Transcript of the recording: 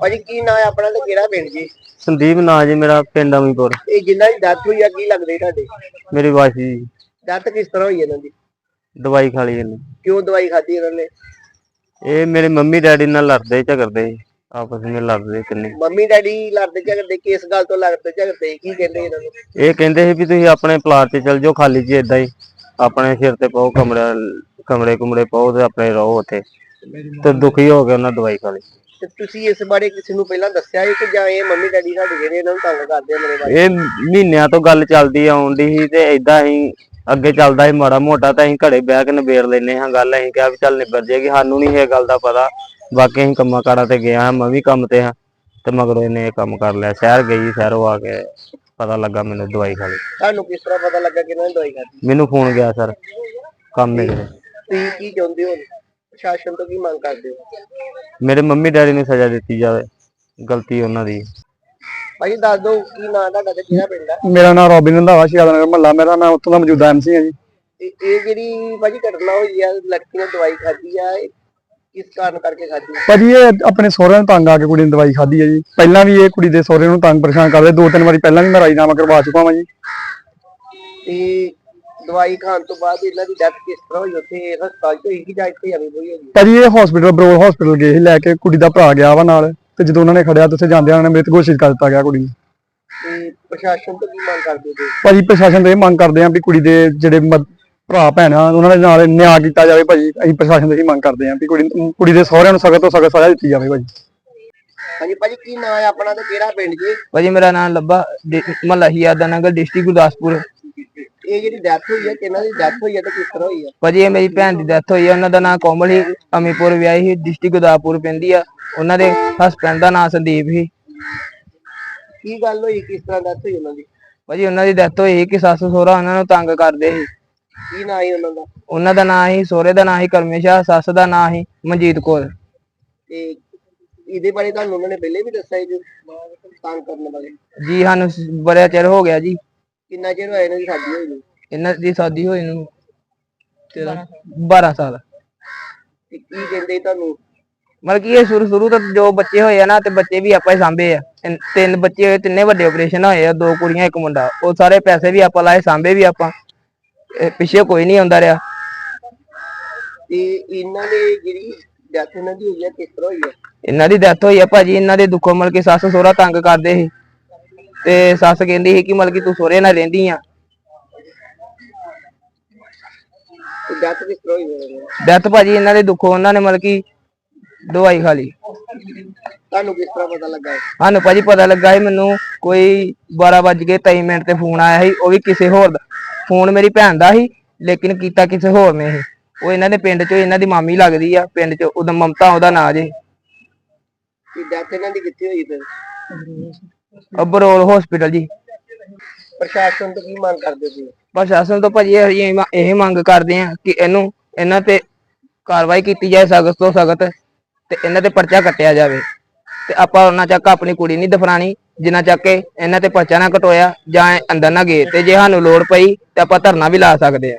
ਭਾਜੀ ਕੀ ਨਾਂ ਹੈ ਆਪਣਾ ਤੇ ਕਿਹੜਾ ਪਿੰਡ ਜੀ? ਸੰਦੀਪ ਨਾਂ ਜੀ ਮੇਰਾ ਪਿੰਡ ਅਮੀਪੁਰ। ਇਹ ਜਿਨ੍ਹਾਂ ਦੀ ਡੈਥ ਹੋਈ ਆ ਕੀ ਲੱਗਦੇ ਤੁਹਾਡੇ? ਮੇਰੀ ਵਾਈਫ ਜੀ। ਡੈਥ ਕਿਸ ਤਰ੍ਹਾਂ ਹੋਈ ਇਹਨਾਂ ਦੀ? ਦਵਾਈ ਖਾ ਲਈ ਇਹਨੇ। ਕਿਉਂ ਦਵਾਈ ਖਾਧੀ ਇਹਨਾਂ ਨੇ? ਇਹ ਮੇਰੇ ਮੰਮੀ ਡੈਡੀ ਨਾਲ ਲੜਦੇ ਝਗੜਦੇ। ਸੀ। ਆਪਸ ਵਿੱਚ ਲੜਦੇ ਕਿੰਨੇ ਮੰਮੀ ਡੈਡੀ ਲੜਦੇ ਝਗੜਦੇ ਕਿਸ ਗੱਲ ਤੋਂ ਲੜਦੇ ਝਗੜਦੇ ਕੀ ਕਹਿੰਦੇ ਇਹਨਾਂ ਨੂੰ? ਇਹ ਕਹਿੰਦੇ ਸੀ ਵੀ ਤੁਸੀਂ ਆਪਣੇ ਪਲਾਟ ਤੇ ਚਲ ਜਾਓ ਖਾਲੀ ਜੀ ਇਦਾਂ ਹੀ। ਆਪਣੇ ਸਿਰ ਤੇ ਪਾਓ ਕਮਰੇ ਕਮਰੇ ਕੁਮਰੇ ਪਾਓ ਤੇ ਆਪਣੇ ਰਹੋ ਉੱਥੇ। ਤੇ ਦੁਖੀ ਹੋ ਕੇ ਉਹਨਾਂ ਦਵਾਈ ਖਾ ਲਈ। ਤੇ ਤੁਸੀਂ ਇਸ ਬਾਰੇ ਕਿਸੇ ਨੂੰ ਪਹਿਲਾਂ ਦੱਸਿਆ ਹੈ ਕਿ ਜਾਂ ਇਹ ਮੰਮੀ ਡੈਡੀ ਸਾਡੇ ਜਿਹੜੇ ਇਹਨਾਂ ਨੂੰ ਤੰਗ ਕਰਦੇ ਆ ਮੇਰੇ ਬਾਰੇ? ਇਹ ਮਹੀਨਿਆਂ ਤੋਂ ਗੱਲ ਚੱਲਦੀ ਆਉਂਦੀ ਸੀ ਤੇ ਇਦਾਂ ਹੀ ਅੱਗੇ ਚੱਲਦਾ ਸੀ ਮਾੜਾ ਮੋਟਾ ਤਾਂ ਅਸੀਂ ਘੜੇ ਬਹਿ ਕੇ ਨਿਬੇੜ ਲੈਨੇ ਹਾਂ ਗੱਲ ਅਸੀਂ ਕਿਹਾ ਵੀ ਚੱਲ ਨਿਬੜ ਜੇਗੀ ਸਾਨੂੰ ਨਹੀਂ ਇਹ ਗੱਲ ਦਾ ਪਤਾ। ਬਾਕੀ ਅਸੀਂ ਕੰਮਾਂ ਕਾਰਾਂ ਤੇ ਹਾਂ ਮੈਂ ਵੀ ਕੰਮ ਤੇ ਹਾਂ ਤੇ ਮਗਰੋਂ ਇਹਨੇ ਇਹ ਕੰਮ ਕਰ ਲਿਆ। ਸ਼ਹਿਰ ਗਈ ਸ਼ਹਿਰੋਂ ਆ ਕੇ ਪਤਾ ਲੱਗਾ ਮੈਨੂੰ ਦਵਾਈ ਖਾ ਲਈ। ਤੁਹਾਨੂੰ ਕਿਸ ਤਰ੍ਹਾਂ ਪਤਾ ਲੱਗਾ ਕਿ ਇਹਨਾਂ ਨੇ ਦਵਾਈ ਖਾਧੀ? ਮੈਨੂੰ ਫੋਨ ਗਿਆ ਸਰ ਕੰਮ ਮੇਰੇ ਤੁਸੀਂ ਕੀ ਚਾਹੁੰਦੇ ਹੋ? ਪ੍ਰਸ਼ਾਸਨ ਤੋਂ ਕੀ ਮੰਗ ਕਰਦੇ ਹੋ? ਮੇਰੇ ਮੰਮੀ ਡੈਡੀ ਨੂੰ ਸਜ਼ਾ ਦਿੱਤੀ ਜਾਵੇ ਗਲਤੀ ਉਹਨਾਂ ਦੀ। ਭਾਜੀ ਦੱਸ ਦਿਓ ਕੀ ਨਾਂ ਤੁਹਾਡਾ ਤੇ ਕਿਹੜਾ ਪਿੰਡ ਆ? ਮੇਰਾ ਨਾਮ ਰੋਬਿਨ ਰੰਧਾਵਾ ਸ਼ਿਆਦਨਗਰ ਮਹੱਲਾ। ਮੇਰਾ ਮੈਂ ਉੱਥੋਂ ਦਾ ਮੌਜੂਦਾ ਐਮਸੀ ਹਾਂ ਜੀ। ਤੇ ਇਹ ਜਿਹੜੀ ਭਾਜੀ ਘਟਨਾ ਹੋਈ ਆ ਲੜਕੀ ਨੇ ਦਵਾਈ ਖਾਧੀ ਆ ਇਹ ਕਿਸ ਕਾਰਨ ਕਰਕੇ ਖਾਧੀ ਭਾਜੀ ਇਹ ਆਪਣੇ ਸਹੁਰਿਆਂ ਨੂੰ ਤੰਗ ਆ ਕੇ ਕੁੜੀ ਨੇ ਦਵਾਈ ਖਾਧੀ ਹੈ ਜੀ। ਪਹਿਲਾਂ ਵੀ ਇਹ ਕੁੜੀ ਦੇ ਸਹੁਰੇ ਨੂੰ ਤੰਗ ਪਰੇਸ਼ਾਨ ਕਰਦੇ ਦੋ ਤਿੰਨ ਵਾਰੀ ਪਹਿਲਾਂ ਵੀ ਮੈਂ ਰਾਜੀਨਾਮਾ ਕਰਵਾ ਚੁੱਕਾ ਹਾਂ ਜੀ। ਤੇ ਦਵਾਈ ਖਾਣ ਤੋਂ ਬਾਅਦ ਇਹਨਾਂ ਦੀ ਡੈਥ ਕਿਸ ਤਰ੍ਹਾਂ ਹੋਈ ਉੱਥੇ? ਹਸਪਤਾਲ ਚ ਹੋਈ ਕਿ ਜਾਂ ਇੱਥੇ ਆਵੀ ਹੋਈ ਹੋਈ ਭਾਜੀ ਇਹ ਹਸਪੀਟਲ ਬਰੋਲ ਹਸਪੀਟਲ ਗਏ ਸੀ ਲੈ ਕੇ ਕੁੜੀ ਦਾ ਭਰਾ ਗਿਆ ਵਾ ਨਾਲ ਤੇ ਜਦੋਂ ਉਹਨਾਂ ਨੇ ਖੜਿਆ ਤੇ ਉੱਥੇ ਜਾਂਦਿਆਂ ਉਹਨਾਂ ਨੇ ਮ੍ਰਿਤ ਘੋਸ਼ਿਤ ਕਰ ਦਿੱਤਾ ਗਿਆ ਕੁੜੀ ਨੂੰ। ਤੇ ਪ੍ਰਸ਼ਾਸਨ ਤੋਂ ਕੀ ਮੰਗ ਕਰਦੇ ਹੋ? ਭਾਜੀ ਪ੍ਰਸ਼ਾਸਨ ਤੋਂ ਇਹ ਮੰਗ ਕਰਦੇ ਆਂ ਵੀ ਕੁੜੀ ਦੇ ਜਿਹੜੇ ਮ- ਭਰਾ ਭੈਣ ਆ ਉਹਨਾਂ ਦੇ ਨਾਲ ਨਿਆਂ ਕੀਤਾ ਜਾਵੇ ਭਾਜੀ। ਅਸੀਂ ਪ੍ਰਸ਼ਾਸਨ ਤੋਂ ਇਹ ਮੰਗ ਕਰਦੇ ਆਂ ਵੀ ਕੁੜੀ ਕੁੜੀ ਦੇ ਸਹੁਰਿਆਂ ਨੂੰ ਸਖਤ ਤੋਂ ਸਖਤ ਸਜ਼ਾ ਦਿੱਤੀ ਜਾਵੇ ਭਾਜੀ। ਹਾਂਜੀ ਭਾਜੀ ਕੀ ਨਾਂ ਹੈ ਆਪਣਾ ਤੇ ਕਿਹੜਾ ਪਿੰਡ ਜੀ? ਭਾਜੀ ਮੇਰਾ ਨਾਮ ਲੱਭਾ ਮਹੱਲਾ ਹਿਆਦਾ ਨਗਰ ਡਿਸਟ੍ਰਿਕਟ ਗੁਰਦਾਸਪੁਰ। ਇਹ ਜਿਹੜੀ ਡੈਥ ਹੋਈ ਹੈ ਕਿਹਨਾਂ ਦੀ ਡੈਥ ਹੋਈ ਹੈ ਤੇ ਕਿਸ ਤਰ੍ਹਾਂ ਹੋਈ ਹੈ ਭਾਜੀ ਇਹ ਮੇਰੀ ਭੈਣ ਦੀ ਡੈਥ ਹੋਈ ਹੈ ਉਹਨਾਂ ਦਾ ਨਾਮ ਕੋਮਲ ਸੀ ਅਮੀਪੁਰ ਵਿਆਹੀ ਸੀ ਡਿਸਟ੍ਰਿਕਟ ਗੁਰਦਾਸਪੁਰ ਪੈਂਦੀ ਆ। ਉਹਨਾਂ ਦੇ ਹਸਬੰਡ ਦਾ ਨਾਮ ਸੰਦੀਪ ਸੀ। ਕੀ ਗੱਲ ਹੋਈ? ਕਿਸ ਤਰ੍ਹਾਂ ਡੈਥ ਹੋਈ ਉਹਨਾਂ ਦੀ? ਭਾਜੀ ਉਹਨਾਂ ਦੀ ਡੈਥ ਹੋਈ ਸੀ ਕਿ ਸੱਸ ਸਹੁਰਾ ਉਹਨਾਂ ਨੂੰ ਤੰਗ ਕਰਦੇ ਸੀ। ਕੀ ਨਾਂ ਹੈ ਉਹਨਾਂ ਦਾ? ਉਹਨਾਂ ਦਾ ਨਾਮ ਸੀ ਸਹੁਰੇ ਦਾ ਨਾਮ ਸੀ ਕਰਮੇਸ਼ਾ ਸੱਸ ਦਾ ਨਾਮ ਸੀ ਮਨਜੀਤ ਕੌਰ। ਤੇ ਇਹਦੇ ਬਾਰੇ ਤੁਹਾਨੂੰ ਉਹਨਾਂ ਨੇ ਪਹਿਲੇ ਵੀ ਦੱਸਿਆ ਸੀ ਜੋ ਤੰਗ ਕਰਨ ਬਾਰੇ ਜੀ ਸਾਨੂੰ ਸ- ਬੜਾ ਚਿਰ ਹੋ ਗਿਆ ਜੀ। ਕਿੰਨਾ ਚਿਰ ਹੋਇਆ ਇਹਨਾਂ ਦੀ ਸ਼ਾਦੀ ਹੋਈ ਨੂੰ? ਇਹਨਾਂ ਦੀ ਸ਼ਾਦੀ ਹੋਈ ਨੂੰ 12 ਸਾਲ। ਤੇ ਕੀ ਕਹਿੰਦੇ ਤੁਹਾਨੂੰ? ਮਤਲਬ ਕਿ ਇਹ ਸ਼ੁਰੂ ਸ਼ੁਰੂ ਤੋਂ ਜੋ ਬੱਚੇ ਹੋਏ ਆ ਨਾ ਤੇ ਬੱਚੇ ਵੀ ਆਪਾਂ ਹੀ ਸਾਂਭੇ ਆ। ਤਿੰਨ- ਤਿੰਨ ਬੱਚੇ ਹੋਏ ਤਿੰਨੇ ਵੱਡੇ ਆਪਰੇਸ਼ਨ ਹੋਏ ਆ ਦੋ ਕੁੜੀਆਂ ਇੱਕ ਮੁੰਡਾ। ਉਹ ਸਾਰੇ ਪੈਸੇ ਵੀ ਆਪਾਂ ਲਾਏ ਸਾਂਭੇ ਵੀ ਆਪਾਂ। ਇਹ ਪਿੱਛੇ ਕੋਈ ਨਹੀਂ ਆਉਂਦਾ ਰਿਹਾ। ਤੇ ਇਹਨਾਂ ਦੇ ਜਿਹੜੀ ਡੈਥ ਇਹਨਾਂ ਦੀ ਹੋਈ ਹੈ ਕਿਸ ਤਰ੍ਹਾਂ ਹੋਈ ਹੈ ਇਹਨਾਂ ਦੀ ਡੈਥ ਹੋਈ ਆ ਭਾਜੀ ਇਹਨਾਂ ਦੇ ਦੁੱਖੋਂ ਮਤਲਬ ਕਿ ਸੱਸ ਸਹੁਰਾ ਤੰਗ ਕਰਦੇ ਸੀ। ਤੇ ਸੱਸ ਕਹਿੰਦੀ ਸੀ ਕਿ ਮਤਲਬ ਕਿ ਤੂੰ ਸਹੁਰੇ ਨਾਲ ਰਹਿੰਦੀ ਆ। ਡੈਥ ਕਿਸ ਤਰ੍ਹਾਂ ਹੋਈ ਉਹਨਾਂ ਦੀ? ਡੈਥ ਭਾਜੀ ਇਹਨਾਂ ਦੇ ਦੁੱਖੋਂ ਉਹਨਾਂ ਨੇ ਮਤਲਬ ਕਿ ਦਵਾਈ ਖਾ ਲਈ। ਤੁਹਾਨੂੰ ਕਿਸ ਤਰ੍ਹਾਂ ਪਤਾ ਲੱਗਾ? ਹੈ? ਸਾਨੂੰ ਭਾਜੀ ਪਤਾ ਲੱਗਾ ਸੀ ਮੈਨੂੰ ਕੋਈ 12 ਵੱਜ ਕੇ 23 ਮਿੰਟ ਤੇ ਫੋਨ ਆਇਆ ਸੀ ਉਹ ਵੀ ਕਿਸੇ ਹੋਰ ਦਾ। ਫੋਨ ਮੇਰੀ ਭੈਣ ਦਾ ਸੀ ਲੇਕਿਨ ਕੀਤਾ ਕਿਸੇ ਹੋਰ ਨੇ ਸੀ ਉਹ ਇਹਨਾਂ ਦੇ ਪਿੰਡ ਚੋਂ ਇਹਨਾਂ ਦੀ ਮਾਮੀ ਲੱਗਦੀ ਆ ਪਿੰਡ ਚ ਉਹਦਾ ਮਮਤਾ ਉਹਦਾ ਨਾਂ ਜੇ। ਕਿ ਡੈਥ ਇਹਨਾਂ ਦੀ ਕਿੱਥੇ ਹੋਈ ਫਿਰ? ਅਬਰੋਲ ਹਸਪੀਟਲ ਜੀ। ਪ੍ਰਸ਼ਾਸਨ ਤੋਂ ਕੀ ਮੰਗ ਕਰਦੇ ਸੀ? ਪ੍ਰਸ਼ਾਸਨ ਤੋਂ ਭਾਜੀ ਇਹ ਇਹ ਮ- ਇਹ ਮੰਗ ਕਰਦੇ ਆ ਕਿ ਇਹਨੂੰ ਇਹਨਾਂ ਤੇ ਕਾਰਵਾਈ ਕੀਤੀ ਜਾਏ ਸਖਤ ਤੋਂ ਸਖਤ ਤੇ ਇਹਨਾਂ ਤੇ ਪਰਚਾ ਕੱਟਿਆ ਜਾਵੇ। ਤੇ ਆਪਾਂ ਉਹਨਾਂ ਚੱਕ ਆਪਣੀ ਕੁੜੀ ਨਹੀਂ ਦਫਨਾਣੀ ਜਿੰਨਾ ਚੱਕ ਕੇ ਇਹਨਾਂ ਤੇ ਪਰਚਾ ਨਾ ਕਟੋਇਆ ਜਾਂ ਇਹ ਅੰਦਰ ਨਾ ਗਏ। ਤੇ ਜੇ ਸਾਨੂੰ ਲੋੜ ਪਈ ਤੇ ਆਪਾਂ ਧਰਨਾ ਵੀ ਲਾ ਸਕਦੇ ਆ